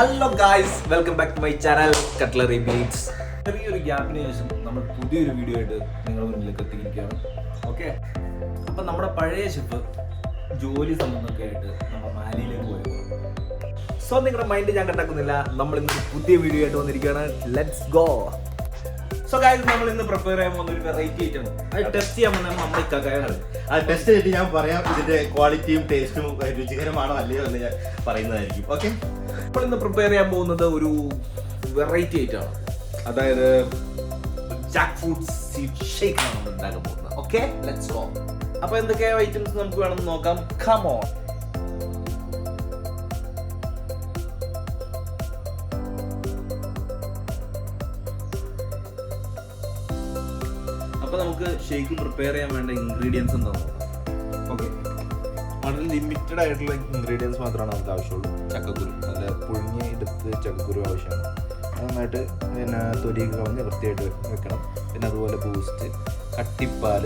Hello guys welcome back to my channel cutlery beats ചെറിയൊരു ഗ്യാപ്പിന് ശേഷം നമ്മൾ പുതിയൊരു വീഡിയോ ആയിട്ട് നിങ്ങളുടെ മുന്നിലേക്ക് എത്തിയിരിക്കുകയാണ്. ഓക്കെ അപ്പം നമ്മുടെ പഴയ ഷെഫ് ജോലി സംബന്ധമൊക്കെ ആയിട്ട് നമ്മൾ മാലിയിലേക്ക് പോയത് സോ നിങ്ങളുടെ മൈൻഡ് ഞാൻ കണ്ടാക്കുന്നില്ല നമ്മൾ ഇന്ന് പുതിയ വീഡിയോ ആയിട്ട് വന്നിരിക്കുകയാണ്. ലെറ്റ്സ് ഗോ സോ ഗായ്സ് നമ്മൾ ഇന്ന് പ്രിപ്പയർ ചെയ്യാൻ പോകുന്ന ഒരു വെറൈറ്റി ഐറ്റം അത് ടെസ്റ്റ് ചെയ്യാൻ പോകുന്ന നമ്മുടെ ഇക്കാക്കായാണ് അത് ടെസ്റ്റ് ചെയ്തിട്ട് ഞാൻ പറയാം ഇതിന്റെ ക്വാളിറ്റിയും ടേസ്റ്റും രുചികരമാണോ അല്ലയോ എന്ന് ഞാൻ പറയുന്നതായിരിക്കും. ഓക്കെ നമ്മൾ ഇന്ന് പ്രിപ്പയർ ചെയ്യാൻ പോകുന്നത് ഒരു വെറൈറ്റി ആയിട്ടാണ്. അതായത് ജാക്ക് ഫ്രൂട്ട് സീഡ് ഷേക്ക് ആണ് നമ്മൾ ഉണ്ടാക്കാൻ പോകുന്നത്. ഓക്കെ ലെറ്റ്സ് ഗോ അപ്പോൾ എന്തൊക്കെ ഐറ്റംസ് നമുക്ക് വേണമെന്ന് നോക്കാം? കം ഓൺ അപ്പൊ നമുക്ക് ഷേക്ക് പ്രിപ്പയർ ചെയ്യാൻ വേണ്ട ഇൻഗ്രീഡിയൻസ് എന്താ നോക്കാം. ഓക്കെ വളരെ ലിമിറ്റഡ് ആയിട്ടുള്ള ഇൻഗ്രീഡിയൻസ് മാത്രമാണ് നമുക്ക് ആവശ്യമുള്ളൂ. ചക്കക്കുരു. നല്ല പുഴുങ്ങി എടുത്ത് ചക്കക്കുരു ആവശ്യമാണ്. നന്നായിട്ട് പിന്നെ തൊലിയൊക്കെ കളഞ്ഞ് വൃത്തിയായിട്ട് വെക്കണം. പിന്നെ അതുപോലെ ബൂസ്റ്റ് കട്ടിപ്പാൽ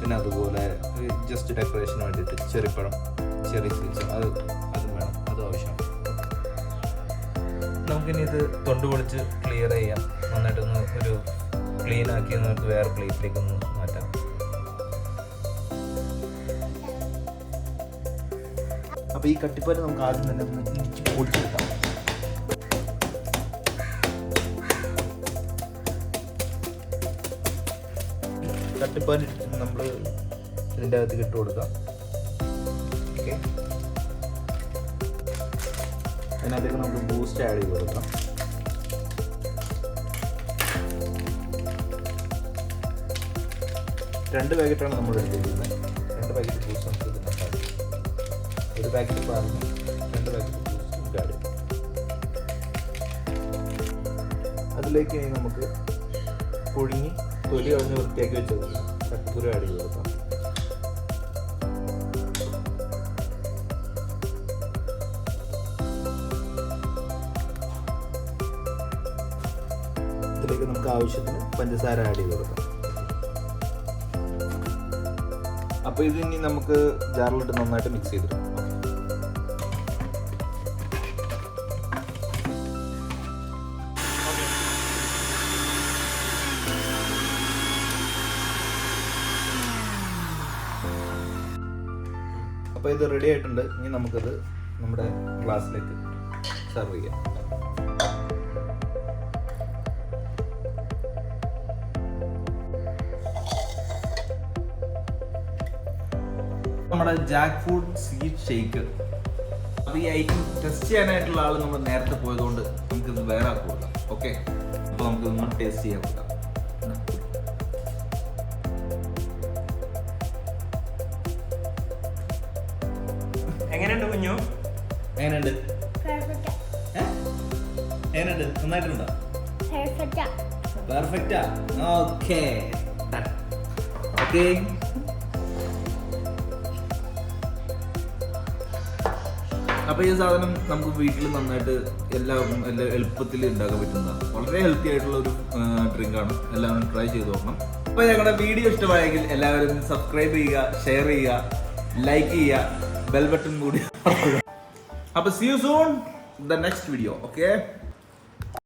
പിന്നെ അതുപോലെ ജസ്റ്റ് ഡെക്കറേഷന് വേണ്ടിയിട്ട് ചെറിപ്പഴം ചെറി സ്വീറ്റ്സ് അത് അതും വേണം. അതും ആവശ്യമാണ്. നമുക്കിനി ഇത് തൊണ്ട് പൊളിച്ച് ക്ലിയർ ചെയ്യാം. നന്നായിട്ടൊന്ന് ഒരു ക്ലീൻ ആക്കി നമുക്ക് വേറെ പ്ലേറ്റിലേക്ക് ഒന്ന് മാറ്റാം. അപ്പോൾ ഈ കട്ടിപ്പാൽ നമുക്ക് ആദ്യം തന്നെ ഇടിച്ച് പൊടിച്ചെടുക്കാം കട്ടിപ്പാൽ നമ്മൾ ഇതിന്റെ അകത്ത് ഇട്ട് കൊടുക്കാം. ഓക്കെ അതിനകത്തേക്ക് നമുക്ക് ബൂസ്റ്റ് ആഡ് ചെയ്ത് കൊടുക്കാം. രണ്ട് പാക്കറ്റാണ് നമ്മൾ എടുത്തിരിക്കുന്നത്. രണ്ട് പാക്കറ്റ് ബൂസ്റ്റ് നമുക്ക് ഒരു പാക്കറ്റ് പാലിന് രണ്ട് പാക്കറ്റ് ചെയ്യാം അതിലേക്ക് ഇനി നമുക്ക് പുഴുങ്ങി തൊലി കളഞ്ഞ് വൃത്തിയാക്കി വെച്ചത് ചക്കക്കുരു ആഡ് ചെയ്ത് കൊടുക്കാം. ഇതിലേക്ക് നമുക്ക് ആവശ്യത്തിന് പഞ്ചസാര ആഡ് ചെയ്ത് കൊടുക്കാം. അപ്പോൾ ഇത് ഇനി നമുക്ക് ജാറിലിട്ട് നന്നായിട്ട് മിക്സ് ചെയ്തിടാം അപ്പോൾ ഇത് റെഡി ആയിട്ടുണ്ട്. ഇനി നമുക്കത് നമ്മുടെ ഗ്ലാസ്സിലേക്ക് സെർവ് ചെയ്യാം. നമ്മുടെ ജാക്ക് ഫ്രൂട്ട് സീഡ് ഷേക്ക് അത് ഈ ഐറ്റം ടെസ്റ്റ് ചെയ്യാനായിട്ടുള്ള ആൾ നമ്മൾ നേരത്തെ പോയതുകൊണ്ട് നമുക്കിത് വേറെ ആക്കുക ഓക്കെ അപ്പോൾ നമുക്കിതൊന്ന് ടേസ്റ്റ് ചെയ്യാൻ കൊടുക്കാം എങ്ങനെയുണ്ട് കുഞ്ഞു? എങ്ങനെയുണ്ട്? എങ്ങനെയുണ്ട്? നന്നായിട്ടുണ്ടോ. പെർഫെക്റ്റാ ഓക്കെ ഓക്കെ അപ്പോൾ ഈ സാധനം നമുക്ക് വീട്ടിൽ നന്നായിട്ട് എല്ലാവർക്കും എല്ലാ എളുപ്പത്തിൽ ഉണ്ടാക്കാൻ പറ്റുന്നതാണ് വളരെ ഹെൽത്തി ആയിട്ടുള്ള ഒരു ഡ്രിങ്ക് ആണ്. എല്ലാവരും ട്രൈ ചെയ്ത് നോക്കണം. അപ്പോൾ ഞങ്ങളുടെ വീഡിയോ ഇഷ്ടമായെങ്കിൽ എല്ലാവരും സബ്സ്ക്രൈബ് ചെയ്യുക ഷെയർ ചെയ്യുക. ലൈക്ക് ചെയ്യുക. ബെൽ ബട്ടൺ കൂടി. അപ്പോൾ see you soon the next video okay